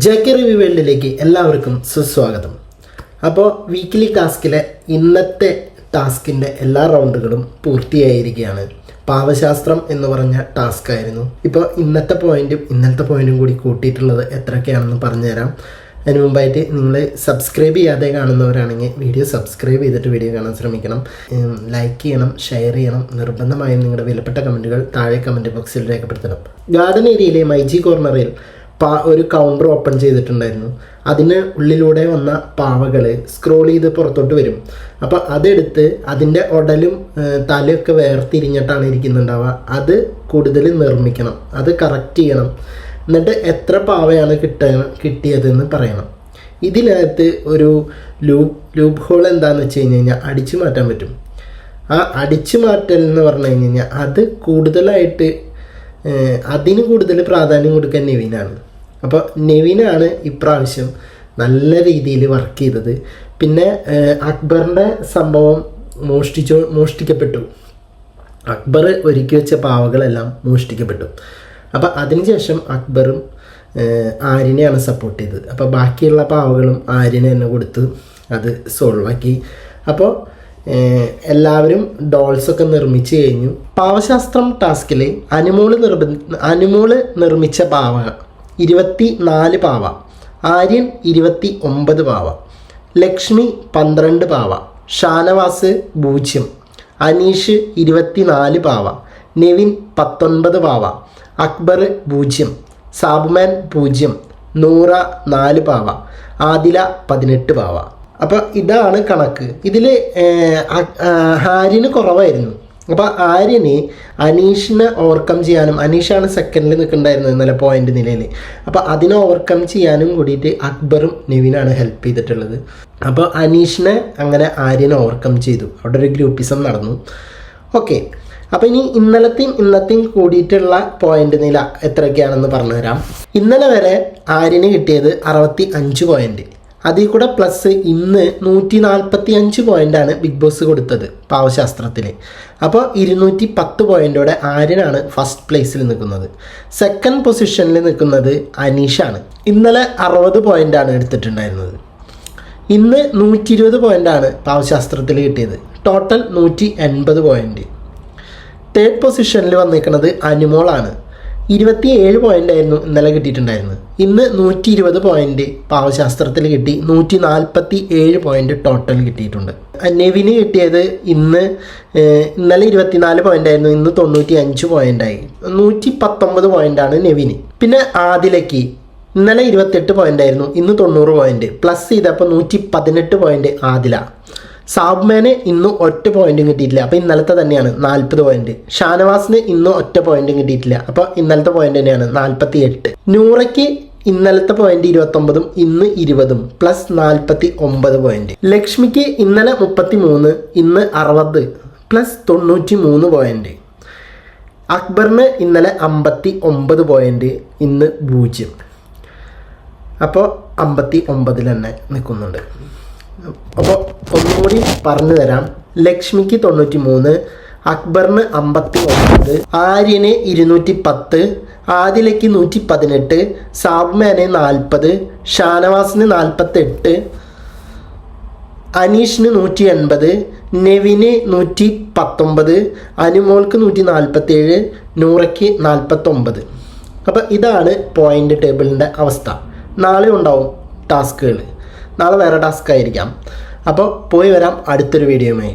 J review വേൾഡിലേക്ക് എല്ലാവർക്കും സുസ്വാഗതം. അപ്പോൾ വീക്കിലി ടാസ്കിലെ ഇന്നത്തെ ടാസ്കിന്റെ എല്ലാ റൗണ്ടുകളും പൂർത്തിയായിരിക്കുകയാണ്. പാവശാസ്ത്രം എന്ന് പറഞ്ഞ ടാസ്ക് ആയിരുന്നു. ഇപ്പോൾ ഇന്നത്തെ പോയിന്റും ഇന്നലത്തെ പോയിന്റും കൂടി കൂട്ടിയിട്ടുള്ളത് എത്രയൊക്കെയാണെന്ന് പറഞ്ഞുതരാം. അതിന് മുമ്പായിട്ട് നിങ്ങൾ സബ്സ്ക്രൈബ് ചെയ്യാതെ കാണുന്നവരാണെങ്കിൽ വീഡിയോ സബ്സ്ക്രൈബ് ചെയ്തിട്ട് വീഡിയോ കാണാൻ ശ്രമിക്കണം. ലൈക്ക് ചെയ്യണം ഷെയർ ചെയ്യണം നിർബന്ധമായും നിങ്ങളുടെ വിലപ്പെട്ട കമന്റുകൾ താഴെ കമന്റ് ബോക്സിൽ രേഖപ്പെടുത്തണം. ഗാർഡൻ ഏരിയയിലെ മൈജി കോർണറിൽ പാ ഒരു കൗണ്ടർ ഓപ്പൺ ചെയ്തിട്ടുണ്ടായിരുന്നു. അതിന് ഉള്ളിലൂടെ വന്ന പാവകൾ സ്ക്രോൾ ചെയ്ത് പുറത്തോട്ട് വരും. അപ്പോൾ അതെടുത്ത് അതിന്റെ ഉടലും തലയൊക്കെ വേർതിരിഞ്ഞിട്ടാണ് ഇരിക്കുന്നുണ്ടാവുക. അത് കൂടുതൽ നിർമ്മിക്കണം. അത് കറക്റ്റ് ചെയ്യണം. എന്നിട്ട് എത്ര പാവയാണ് കിട്ട കിട്ടിയതെന്ന് പറയണം. ഇതിനകത്ത് ഒരു ലൂപ്പ് ലൂപ്പ് ഹോൾ എന്താണെന്ന് വെച്ച് കഴിഞ്ഞ് കഴിഞ്ഞാൽ അടിച്ചു മാറ്റാൻ പറ്റും. ആ അടിച്ചു മാറ്റൽ എന്ന് പറഞ്ഞു കഴിഞ്ഞ് കഴിഞ്ഞാൽ അത് കൂടുതലായിട്ട് അതിന് കൂടുതൽ പ്രാധാന്യം കൊടുക്കാൻ നെവിനാണ്. അപ്പോൾ നെവിനാണ് ഇപ്രാവശ്യം നല്ല രീതിയിൽ വർക്ക് ചെയ്തത്. പിന്നെ അക്ബറിന്റെ സംഭവം മോഷ്ടിച്ചു മോഷ്ടിക്കപ്പെട്ടു. അക്ബർ ഒരുക്കി വെച്ച പാവകളെല്ലാം മോഷ്ടിക്കപ്പെട്ടു. അപ്പോൾ അതിനുശേഷം അക്ബറും ആര്യനെയാണ് സപ്പോർട്ട് ചെയ്തത്. അപ്പോൾ ബാക്കിയുള്ള പാവകളും ആര്യനെ തന്നെ കൊടുത്ത് അത് സോൾവാക്കി അപ്പോൾ എല്ലാവരും ഡോൾസൊക്കെ നിർമ്മിച്ച് കഴിഞ്ഞു. പാവശാസ്ത്രം ടാസ്കിൽ അനുമോൾ നിർബ അനുമോൾ നിർമ്മിച്ച പാവ ഇരുപത്തി നാല് പാവ. ആര്യൻ ഇരുപത്തി ഒമ്പത് പാവ. ലക്ഷ്മി പന്ത്രണ്ട് പാവ. ഷാനവാസ് പൂജ്യം. അനീഷ് ഇരുപത്തിനാല് പാവ. നിവിൻ പത്തൊൻപത് പാവ. അക്ബർ പൂജ്യം. സാബുമാൻ പൂജ്യം. നൂറ നാല് പാവ. ആദില പതിനെട്ട് പാവ. അപ്പോൾ ഇതാണ് കണക്ക്. ഇതിൽ ഹാരിന് കുറവായിരുന്നു. അപ്പോൾ ആര്യനെ അനീഷിനെ ഓവർകം ചെയ്യാനും അനീഷാണ് സെക്കൻഡിൽ നിൽക്കുന്നുണ്ടായിരുന്നത് ഇന്നലെ പോയിന്റ് നിലയിൽ അപ്പോൾ അതിനെ ഓവർകം ചെയ്യാനും കൂടിയിട്ട് അക്ബറും നെവിനാണ് ഹെൽപ്പ് ചെയ്തിട്ടുള്ളത്. അപ്പോൾ അനീഷിനെ അങ്ങനെ ആര്യനെ ഓവർകം ചെയ്തു. അവിടെ ഒരു ഗ്രൂപ്പിസം നടന്നു. ഓക്കെ അപ്പോൾ ഇനി ഇന്നലത്തെയും ഇന്നത്തെയും കൂടിയിട്ടുള്ള പോയിന്റ് നില എത്രയൊക്കെയാണെന്ന് പറഞ്ഞുതരാം. ഇന്നലെ വരെ ആര്യന് കിട്ടിയത് അറുപത്തി അഞ്ച് പോയിന്റ് അതിൽ കൂടെ പ്ലസ് ഇന്ന് നൂറ്റി നാൽപ്പത്തി അഞ്ച് പോയിന്റാണ് ബിഗ് ബോസ് കൊടുത്തത് പാവശാസ്ത്രത്തിൽ അപ്പോൾ ഇരുന്നൂറ്റി പത്ത് പോയിന്റോടെ ആര്യനാണ് ഫസ്റ്റ് പ്ലേസിൽ നിൽക്കുന്നത്. സെക്കൻഡ് പൊസിഷനിൽ നിൽക്കുന്നത് അനീഷാണ്. ഇന്നലെ അറുപത് പോയിന്റാണ് എടുത്തിട്ടുണ്ടായിരുന്നത്. ഇന്ന് നൂറ്റി ഇരുപത് പോയിന്റാണ് പാവശാസ്ത്രത്തിൽ കിട്ടിയത്. ടോട്ടൽ നൂറ്റി എൺപത് പോയിന്റ് തേർഡ് പൊസിഷനിൽ വന്നിരിക്കുന്നത് അനുമോളാണ്. ഇരുപത്തിയേഴ് പോയിന്റ് ആയിരുന്നു ഇന്നലെ കിട്ടിയിട്ടുണ്ടായിരുന്നത്. ഇന്ന് നൂറ്റി ഇരുപത് പോയിന്റ് പാവശാസ്ത്രത്തിൽ കിട്ടി നൂറ്റി നാൽപ്പത്തി ഏഴ് പോയിന്റ് ടോട്ടൽ കിട്ടിയിട്ടുണ്ട്. നെവിന് കിട്ടിയത് ഇന്ന് ഇന്നലെ ഇരുപത്തിനാല് പോയിന്റ് ആയിരുന്നു ഇന്ന് തൊണ്ണൂറ്റി അഞ്ച് പോയിന്റ് ആയി. നൂറ്റി പത്തൊമ്പത് ആണ് നെവിന്. പിന്നെ ആദിലയ്ക്ക് ഇന്നലെ ഇരുപത്തെട്ട് പോയിന്റ് ആയിരുന്നു ഇന്ന് തൊണ്ണൂറ് പോയിന്റ് പ്ലസ് ചെയ്തപ്പോൾ നൂറ്റി പതിനെട്ട് പോയിന്റ് ആദില. സാബ്മാന് ഇന്ന് ഒറ്റ പോയിന്റും കിട്ടിയിട്ടില്ല. അപ്പോൾ ഇന്നലത്തെ തന്നെയാണ് നാൽപ്പത് പോയിന്റ് ഷാനവാസിന് ഇന്ന് ഒറ്റ പോയിന്റും കിട്ടിയിട്ടില്ല. അപ്പോൾ ഇന്നലത്തെ പോയിന്റ് തന്നെയാണ് നാൽപ്പത്തി എട്ട് നൂറയ്ക്ക് ഇന്നലത്തെ പോയിന്റ് ഇരുപത്തൊമ്പതും ഇന്ന് ഇരുപതും പ്ലസ് നാൽപ്പത്തി ഒമ്പത് പോയിന്റ് ലക്ഷ്മിക്ക് ഇന്നലെ മുപ്പത്തി മൂന്ന് ഇന്ന് അറുപത് പ്ലസ് തൊണ്ണൂറ്റി മൂന്ന് പോയിന്റ് അക്ബറിന് ഇന്നലെ അമ്പത്തി ഒമ്പത് പോയിന്റ് ഇന്ന് പൂജ്യം. അപ്പോൾ അമ്പത്തി ഒമ്പതിൽ തന്നെ നിൽക്കുന്നുണ്ട്. അപ്പോൾ ഒന്നുകൂടി പറഞ്ഞു തരാം. ലക്ഷ്മിക്ക് തൊണ്ണൂറ്റി മൂന്ന് അക്ബറിന് അമ്പത്തി ഒമ്പത് ആര്യന് ഇരുന്നൂറ്റി പത്ത് ആദിലയ്ക്ക് നൂറ്റി പതിനെട്ട് സാബ്മാന് നാൽപ്പത് ഷാനവാസിന് നാൽപ്പത്തെട്ട് അനീഷിന് നൂറ്റി എൺപത് നെവിന് നൂറ്റി പത്തൊമ്പത് അനുമോൾക്ക് നൂറ്റി നാൽപ്പത്തേഴ് നൂറയ്ക്ക് നാൽപ്പത്തൊമ്പത്. അപ്പോൾ ഇതാണ് പോയിന്റ് ടേബിളിന്റെ അവസ്ഥ. നാളെ ഉണ്ടാവും ടാസ്കുകൾ നാളെ വേറെ ടാസ്ക് ആയിരിക്കാം. അപ്പോൾ പോയി വരാം അടുത്തൊരു വീഡിയോയുമായി